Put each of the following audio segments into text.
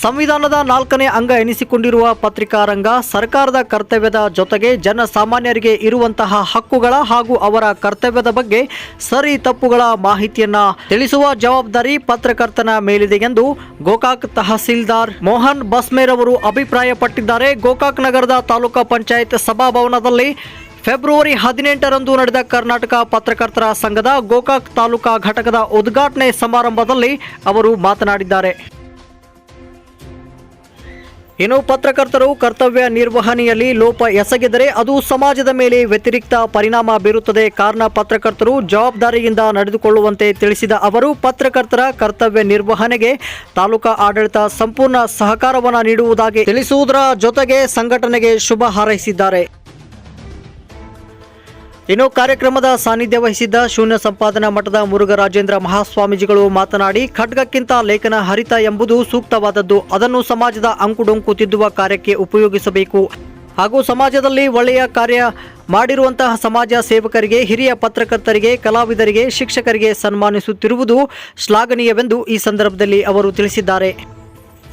ಸಂವಿಧಾನದ ನಾಲ್ಕನೇ ಅಂಗ ಎನಿಸಿಕೊಂಡಿರುವ ಪತ್ರಿಕಾ ರಂಗ ಸರ್ಕಾರದ ಕರ್ತವ್ಯದ ಜೊತೆಗೆ ಜನಸಾಮಾನ್ಯರಿಗೆ ಇರುವಂತಹ ಹಕ್ಕುಗಳ ಹಾಗೂ ಅವರ ಕರ್ತವ್ಯದ ಬಗ್ಗೆ ಸರಿ ತಪ್ಪುಗಳ ಮಾಹಿತಿಯನ್ನ ತಿಳಿಸುವ ಜವಾಬ್ದಾರಿ ಪತ್ರಕರ್ತನ ಮೇಲಿದೆ ಎಂದು ಗೋಕಾಕ್ ತಹಸೀಲ್ದಾರ್ ಮೋಹನ್ ಬಸ್ಮೇರವರು ಅಭಿಪ್ರಾಯಪಟ್ಟಿದ್ದಾರೆ. ಗೋಕಾಕ್ ನಗರದ ತಾಲೂಕಾ ಪಂಚಾಯತ್ ಸಭಾಭವನದಲ್ಲಿ ಫೆಬ್ರವರಿ ಹದಿನೆಂಟರಂದು ನಡೆದ ಕರ್ನಾಟಕ ಪತ್ರಕರ್ತರ ಸಂಘದ ಗೋಕಾಕ್ ತಾಲೂಕಾ ಘಟಕದ ಉದ್ಘಾಟನೆ ಸಮಾರಂಭದಲ್ಲಿ ಅವರು ಮಾತನಾಡಿದ್ದಾರೆ. ಇನ್ನು ಪತ್ರಕರ್ತರು ಕರ್ತವ್ಯ ನಿರ್ವಹಣೆಯಲ್ಲಿ ಲೋಪ ಎಸಗಿದರೆ ಅದು ಸಮಾಜದ ಮೇಲೆ ವ್ಯತಿರಿಕ್ತ ಪರಿಣಾಮ ಬೀರುತ್ತದೆ. ಕಾರಣ ಪತ್ರಕರ್ತರು ಜವಾಬ್ದಾರಿಯಿಂದ ನಡೆದುಕೊಳ್ಳುವಂತೆ ತಿಳಿಸಿದ ಅವರು, ಪತ್ರಕರ್ತರ ಕರ್ತವ್ಯ ನಿರ್ವಹಣೆಗೆ ತಾಲೂಕಾ ಆಡಳಿತ ಸಂಪೂರ್ಣ ಸಹಕಾರವನ್ನು ನೀಡುವುದಾಗಿ ತಿಳಿಸುವುದರ ಜೊತೆಗೆ ಸಂಘಟನೆಗೆ ಶುಭ ಹಾರೈಸಿದ್ದಾರೆ. ಇನ್ನು ಕಾರ್ಯಕ್ರಮದ ಸಾನ್ನಿಧ್ಯ ವಹಿಸಿದ್ದ ಶೂನ್ಯ ಸಂಪಾದನಾ ಮಠದ ಮುರುಘರಾಜೇಂದ್ರ ಮಹಾಸ್ವಾಮೀಜಿಗಳು ಮಾತನಾಡಿ, ಖಡ್ಗಕ್ಕಿಂತ ಲೇಖನ ಹರಿತ ಎಂಬುದು ಸೂಕ್ತವಾದದ್ದು. ಅದನ್ನು ಸಮಾಜದ ಅಂಕುಡೊಂಕು ತಿದ್ದುವ ಕಾರ್ಯಕ್ಕೆ ಉಪಯೋಗಿಸಬೇಕು. ಹಾಗೂ ಸಮಾಜದಲ್ಲಿ ಒಳ್ಳೆಯ ಕಾರ್ಯ ಮಾಡಿರುವಂತಹ ಸಮಾಜ ಸೇವಕರಿಗೆ, ಹಿರಿಯ ಪತ್ರಕರ್ತರಿಗೆ, ಕಲಾವಿದರಿಗೆ, ಶಿಕ್ಷಕರಿಗೆ ಸನ್ಮಾನಿಸುತ್ತಿರುವುದು ಶ್ಲಾಘನೀಯವೆಂದು ಈ ಸಂದರ್ಭದಲ್ಲಿ ಅವರು ತಿಳಿಸಿದ್ದಾರೆ.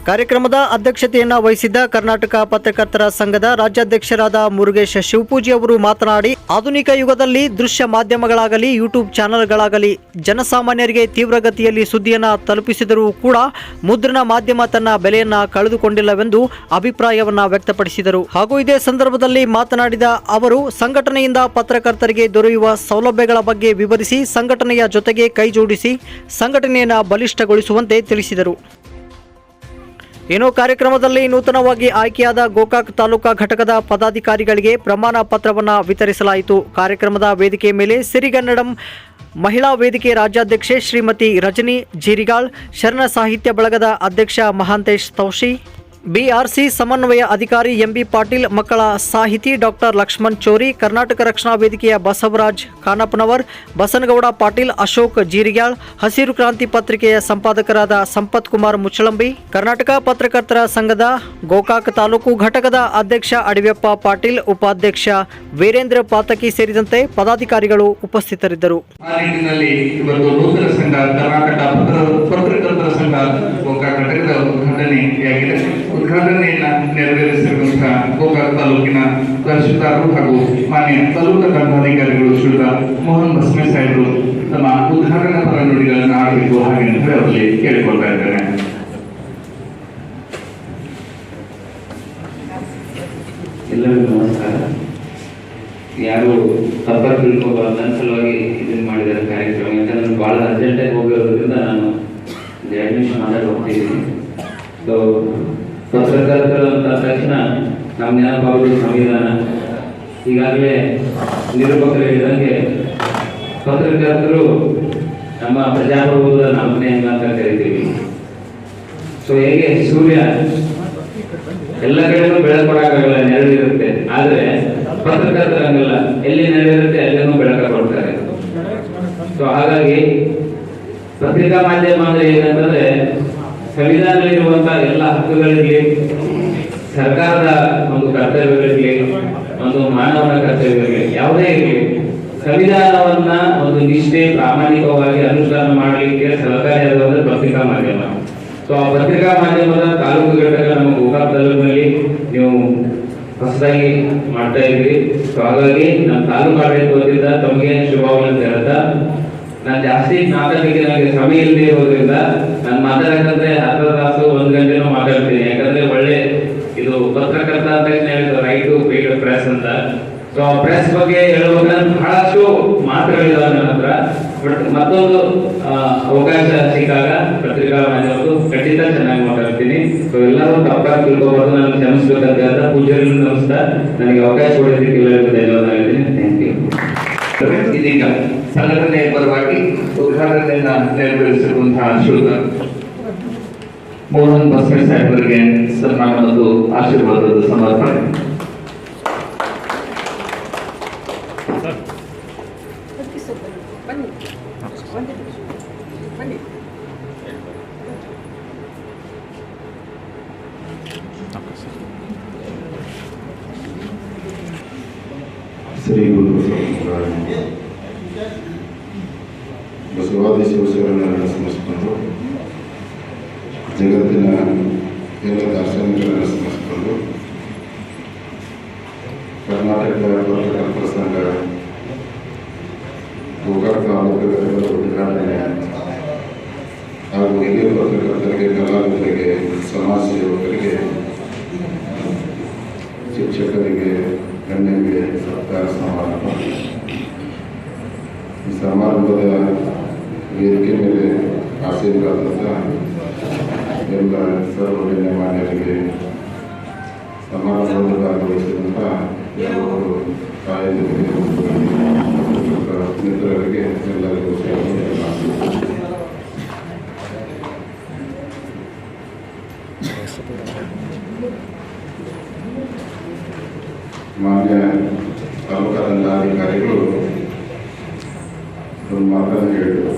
ಕಾರ್ಯಕ್ರಮದ ಅಧ್ಯಕ್ಷತೆಯನ್ನು ವಹಿಸಿದ್ದ ಕರ್ನಾಟಕ ಪತ್ರಕರ್ತರ ಸಂಘದ ರಾಜ್ಯಾಧ್ಯಕ್ಷರಾದ ಮುರುಗೇಶ್ ಶಿವಪೂಜಿ ಅವರು ಮಾತನಾಡಿ, ಆಧುನಿಕ ಯುಗದಲ್ಲಿ ದೃಶ್ಯ ಮಾಧ್ಯಮಗಳಾಗಲಿ, ಯೂಟ್ಯೂಬ್ ಚಾನೆಲ್ಗಳಾಗಲಿ ಜನಸಾಮಾನ್ಯರಿಗೆ ತೀವ್ರಗತಿಯಲ್ಲಿ ಸುದ್ದಿಯನ್ನು ತಲುಪಿಸಿದರೂ ಕೂಡ ಮುದ್ರಣ ಮಾಧ್ಯಮ ತನ್ನ ಬೆಲೆಯನ್ನ ಕಳೆದುಕೊಂಡಿಲ್ಲವೆಂದು ಅಭಿಪ್ರಾಯವನ್ನ ವ್ಯಕ್ತಪಡಿಸಿದರು. ಹಾಗೂ ಇದೇ ಸಂದರ್ಭದಲ್ಲಿ ಮಾತನಾಡಿದ ಅವರು, ಸಂಘಟನೆಯಿಂದ ಪತ್ರಕರ್ತರಿಗೆ ದೊರೆಯುವ ಸೌಲಭ್ಯಗಳ ಬಗ್ಗೆ ವಿವರಿಸಿ, ಸಂಘಟನೆಯ ಜೊತೆಗೆ ಕೈಜೋಡಿಸಿ, ಸಂಘಟನೆಯನ್ನು ಬಲಿಷ್ಠಗೊಳಿಸುವಂತೆ ತಿಳಿಸಿದರು. ಇನ್ನು ಕಾರ್ಯಕ್ರಮದಲ್ಲಿ ನೂತನವಾಗಿ ಆಯ್ಕೆಯಾದ ಗೋಕಾಕ್ ತಾಲೂಕಾ ಘಟಕದ ಪದಾಧಿಕಾರಿಗಳಿಗೆ ಪ್ರಮಾಣ ಪತ್ರವನ್ನು ವಿತರಿಸಲಾಯಿತು. ಕಾರ್ಯಕ್ರಮದ ವೇದಿಕೆ ಮೇಲೆ ಸಿರಿಗನ್ನಡಂ ಮಹಿಳಾ ವೇದಿಕೆ ರಾಜ್ಯಾಧ್ಯಕ್ಷೆ ಶ್ರೀಮತಿ ರಜನಿ ಜೀರಿಗಾಳ್, ಶರಣ ಸಾಹಿತ್ಯ ಬಳಗದ ಅಧ್ಯಕ್ಷ ಮಹಾಂತೇಶ್ ತೌಶಿ ಬಿಆರ್ಸಿ ಸಮನ್ವಯ ಅಧಿಕಾರಿ ಎಂಬಿ ಪಾಟೀಲ್, ಮಕ್ಕಳ ಸಾಹಿತಿ ಡಾಕ್ಟರ್ ಲಕ್ಷ್ಮಣ್ ಚೋರಿ, ಕರ್ನಾಟಕ ರಕ್ಷಣಾ ವೇದಿಕೆಯ ಬಸವರಾಜ್ ಖಾನಪ್ಪನವರ್ ಬಸನಗೌಡ ಪಾಟೀಲ್, ಅಶೋಕ್ ಜೀರಿಗ್ಯಾಳ್, ಹಸಿರು ಕ್ರಾಂತಿ ಪತ್ರಿಕೆಯ ಸಂಪಾದಕರಾದ ಸಂಪತ್ ಕುಮಾರ್ ಮುಚ್ಚಳಂಬಿ, ಕರ್ನಾಟಕ ಪತ್ರಕರ್ತರ ಸಂಘದ ಗೋಕಾಕ್ ತಾಲೂಕು ಘಟಕದ ಅಧ್ಯಕ್ಷ ಅಡಿವೆಪ್ಪ ಪಾಟೀಲ್, ಉಪಾಧ್ಯಕ್ಷ ವೀರೇಂದ್ರ ಪಾತಕಿ ಸೇರಿದಂತೆ ಪದಾಧಿಕಾರಿಗಳು ಉಪಸ್ಥಿತರಿದ್ದರು. ಸಂಘ ಗೋಕಾಕ್ ಘಟಕದ ಉದ್ಘಾಟನೆಯಾಗಿದೆ ಉದ್ಘಾಟನೆಯನ್ನ ನೆರವೇರಿಸಿರುವಂತಹ ಗೋಕಾಕ್ ತಾಲೂಕಿನ ತಹಶೀಲ್ದಾರರು ಹಾಗೂ ಮಾನ್ಯ ತಾಲೂಕು ದಂಡಾಧಿಕಾರಿಗಳು ಮೋಹನ್ ಬಸ್ಮೆ ಸಾಹೇಬರು ತಮ್ಮ ಉದ್ಘಾಟನಾ ಪರ ನುಡಿಗಳನ್ನು ಆಡಬೇಕು ಹಾಗೆ ಅಂತ ಅವರಲ್ಲಿ ಕೇಳಿಕೊಳ್ತಾ ಇದ್ದೇನೆ ನಮಸ್ಕಾರ. ಯಾರು ತಪ್ಪಾಗಿ ತಿಳ್ಕೊಬಾರ್ದು ಸಲುವಾಗಿ ಇದನ್ನ ಮಾಡಿದ್ದಾರೆ ಕಾರ್ಯಕ್ರಮ. ಯಾಕಂದ್ರೆ ನಾನು ಭಾಳ ಅರ್ಜೆಂಟಾಗಿ ಹೋಗಿರೋದ್ರಿಂದ ನಾನು ಎರಡು ನಿಮಿಷ ಮಾತಾಡಿ ಹೋಗ್ತಿದ್ದೀನಿ ಸೊ ಪತ್ರಕರ್ತರು ಅಂತ ತಕ್ಷಣ ನಮ್ಮ ನೆನಪಾಗೋದು ಸಂವಿಧಾನ. ಈಗಾಗಲೇ ನಿರೂಪಕರು ಹೇಳಿದಂಗೆ ಪತ್ರಕರ್ತರು ನಮ್ಮ ಪ್ರಜಾಪ್ರಭುತ್ವದ ನಮ್ಮನೆ ಅಂತ ಕರಿತೀವಿ. ಸೊ ಹೇಗೆ ಸೂರ್ಯ ಎಲ್ಲ ಕಡೆನೂ ಬೆಳಕೊಡಕ್ಕಾಗಲ್ಲ ನೆರಳು ಇರುತ್ತೆ ಆದರೆ ಪತ್ರಕರ್ತರಂಗಲ್ಲ, ಎಲ್ಲಿ ನೆರಳಿರುತ್ತೆ ಅಲ್ಲೇನೂ ಬೆಳಕ ಕೊಡ್ತಾರೆ. ಸೊ ಹಾಗಾಗಿ ಪತ್ರಿಕಾ ಮಾಧ್ಯಮ ಅಂದ್ರೆ ಏನಂತಂದ್ರೆ ಸಂವಿಧಾನದಲ್ಲಿರುವಂತಹ ಎಲ್ಲ ಹಕ್ಕುಗಳಿರಲಿ ಸರ್ಕಾರದ ಒಂದು ಕರ್ತವ್ಯಗಳಿರಲಿ ಒಂದು ಮಾನವನ ಕರ್ತವ್ಯಗಳಿರಲಿ ಯಾವುದೇ ಇರಲಿ, ಸಂವಿಧಾನವನ್ನ ಒಂದು ನಿಷ್ಠೆ ಪ್ರಾಮಾಣಿಕವಾಗಿ ಅನುಷ್ಠಾನ ಮಾಡಲಿಕ್ಕೆ ಸಹಕಾರಿಯಾದ ಪತ್ರಿಕಾ ಮಾಧ್ಯಮ. ಸೊ ಆ ಪತ್ರಿಕಾ ಮಾಧ್ಯಮದ ತಾಲೂಕು ಘಟಕ ನಮ್ಮ ಗೋಕಾಕ್ ತಾಲೂಕಿನಲ್ಲಿ ನೀವು ಹೊಸದಾಗಿ ಮಾಡ್ತಾ ಇದ್ರಿ ಸೊ ಹಾಗಾಗಿ ನಮ್ಮ ತಾಲೂಕು ಆಡಳಿತ ವತಿಯಿಂದ ತಮಗೆ ನಾನು ಜಾಸ್ತಿ ಮಾತಾಡ್ಲಿಕ್ಕೆ ನನಗೆ ಸಮಯ ಇಲ್ಲದೆ ಇರೋದ್ರಿಂದ ನಾನು ಮಾತಾಡಕಂದ್ರೆ ಅರ್ಧ ತಾಸು ಒಂದು ಗಂಟೆನೂ ಮಾತಾಡ್ತೀನಿ. ಯಾಕಂದ್ರೆ ಒಳ್ಳೆ ಇದು ಪತ್ರಕರ್ತ ಅಂತ ಹೇಳಿದ್ರು ರೈಟ್ ಪೇಡ್ ಪ್ರೆಸ್ ಅಂತ. ಸೊ ಆ ಪ್ರೆಸ್ ಬಗ್ಗೆ ಹೇಳಬೇಕಂದ್ರೆ ಬಹಳಷ್ಟು ಮಾತುಗಳಿದಾವೆ ನನ್ನ ಹತ್ರ. ಬಟ್ ಮತ್ತೊಂದು ಅವಕಾಶ ಸಿಕ್ಕಾಗ ಪತ್ರಿಕಾ ಮಾಧ್ಯಮದ್ದು ಖಂಡಿತ ಚೆನ್ನಾಗಿ ಮಾತಾಡ್ತೀನಿ. ಸೊ ಎಲ್ಲರೂ ತಪ್ಪಾಗಿ ತಿಳ್ಕೊಬಾರ್ದು. ನಾನು ಕ್ಷಮಿಸ್ಬೇಕಂತ ಹೇಳ್ತಾ ನಮಸ್ಕಾರ ನನಗೆ ಅವಕಾಶ ಕೊಡೋದಕ್ಕೆ ಎಲ್ಲರಿಗೂ ಧನ್ಯವಾದ ಇದೀಗ. ಸಂಘಟನೆಯ ಪರವಾಗಿ ಉದ್ಘಾಟನೆಯನ್ನ ನೆರವೇರಿಸಿರುವಂತಹ ಶುಲ್ಕ ಮೋಹನ್ ಬಸ್ಮೆ ಸಾಹೇಬರಿಗೆ ಸನ್ಮಾನ ಮತ್ತು ಆಶೀರ್ವಾದದ ಸಮರ್ಪಣೆ. ಶ್ರೀ ಗುರು ಬಸವಾದಿ ಶಿವಶರಣರನ್ನು ಸ್ಮರಿಸಿಕೊಂಡು ಜಗತ್ತಿನ ಎಲ್ಲ ದಾರ್ಶನಿಕರನ್ನು ಸ್ಮರಿಸಿಕೊಂಡು ಕರ್ನಾಟಕ ಪತ್ರಕರ್ತರ ಸಂಘ ಗೋಕಾಕ ತಾಲೂಕು ಘಟಕದ ಉದ್ಘಾಟನೆ ಹಾಗೂ ಹಿರಿಯ ಪತ್ರಕರ್ತರಿಗೆ ಕಲಾವಿದರಿಗೆ ಸಮಾಜ ಸೇವಕರಿಗೆ ಶಿಕ್ಷಕರಿಗೆ ಗಣ್ಯರಿಗೆ ಸತ್ಕಾರ ಸಮಾರಂಭ ಈ ಸಮಾರಂಭದ ವೇದಿಕೆ ಮೇಲೆ ಆಸೀನರಾದಂಥ ಎಲ್ಲ ಸರ್ವಗಣ್ಯ ಮಾನ್ಯರಿಗೆ ಸಮಾರಂಭದಲ್ಲಿ ಎಲ್ಲರಿಗೂ ಮಾನ್ಯ ತಾಲೂಕಾ ದಂಡಾಧಿಕಾರಿಗಳು ಒಂದು ಮಾತನ್ನು ಹೇಳಿದರು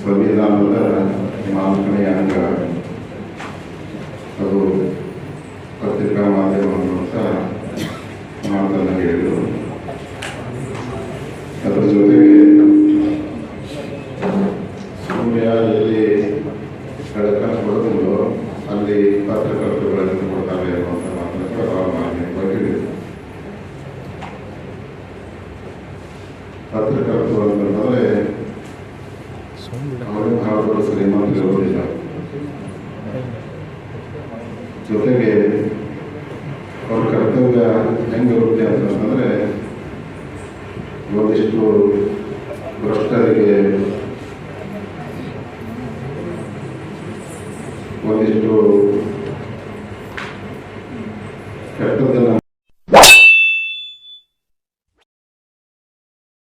ಸಂವಿಧಾನದ ನಾಲ್ಕನೆಯ ಅಂಗ ಅದು ಪತ್ರಿಕಾ ಮಾಧ್ಯಮವನ್ನು ಅಂತ ಮಾತನ್ನು ಹೇಳಿದರು ಅದರ ಜೊತೆಗೆ ಸೂರ್ಯ ಎಲ್ಲಿ ಕೊಡೋದಿಲ್ಲೋ ಅಲ್ಲಿ ಪತ್ರಕರ್ತರುಗಳನ್ನು ಕೊಡ್ತಾರೆ ಅನ್ನುವಂಥ ಮಾತನ್ನು ಕೂಡ ನಾವು ಮಾನ್ಯವಾಗಿ ಹೇಳಿದರು ಪತ್ರಕರ್ತರು ಅಂತಂದರೆ ಅವರು ಭಾರತದ ಶ್ರೀಮಂತರಿರುವುದಿಲ್ಲ ಜೊತೆಗೆ ಅವ್ರ ಕರ್ತವ್ಯ ಹೆಂಗಿರುತ್ತೆ ಅಂತಂದರೆ ಒಂದಿಷ್ಟು ಭ್ರಷ್ಟರಿಗೆ ಒಂದಿಷ್ಟು